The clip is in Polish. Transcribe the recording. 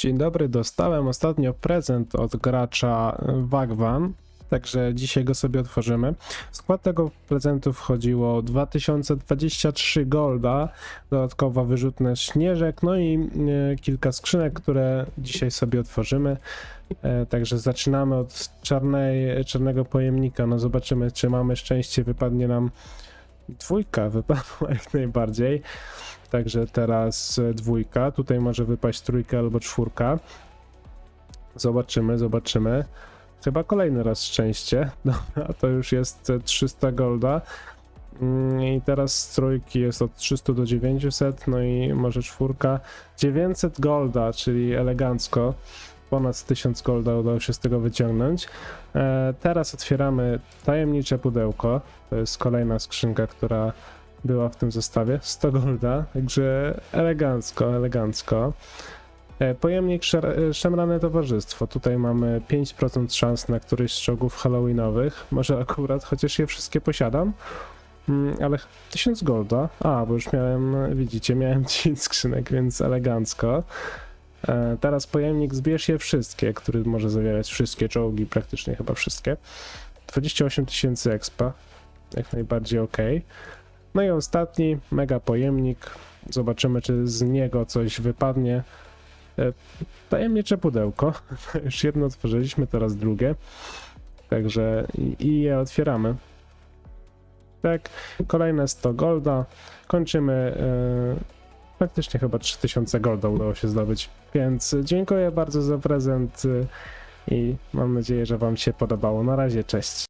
Dzień dobry, dostałem ostatnio prezent od gracza Wagwan, także dzisiaj go sobie otworzymy. W skład tego prezentu wchodziło 2023 golda, dodatkowo wyrzutne śnieżek, no i e, kilka skrzynek, które dzisiaj sobie otworzymy. E, Także zaczynamy od czarnej, czarnego pojemnika. No zobaczymy, czy mamy szczęście, wypadnie nam dwójka, wypadła jak najbardziej. Także teraz e, dwójka. Tutaj może wypaść trójka albo czwórka. Zobaczymy, zobaczymy. Chyba kolejny raz szczęście. Dobra, to już jest e, 300 golda. Mm, I teraz z trójki jest od 300 do 900, no i może czwórka. 900 golda, czyli elegancko. Ponad 1000 golda udało się z tego wyciągnąć. E, teraz otwieramy tajemnicze pudełko. To jest kolejna skrzynka, która była w tym zestawie. 100 golda, także elegancko, elegancko. E, Pojemnik Szemrane Towarzystwo. Tutaj mamy 5% szans na któryś z czołgów halloweenowych. Może akurat, chociaż je wszystkie posiadam. Mm, ale 1000 golda. A, bo już miałem, widzicie, miałem 10 skrzynek, więc elegancko. E, Teraz pojemnik zbierz je wszystkie, który może zawierać wszystkie czołgi, praktycznie chyba wszystkie. 28 tysięcy expa. Jak najbardziej ok. No i ostatni, mega pojemnik. Zobaczymy, czy z niego coś wypadnie. E, Tajemnicze pudełko. Już jedno otworzyliśmy, teraz drugie. Także i, je otwieramy. Tak, kolejne 100 golda. Kończymy. E, praktycznie chyba 3000 golda udało się zdobyć. Więc dziękuję bardzo za prezent e, i mam nadzieję, że Wam się podobało. Na razie, cześć.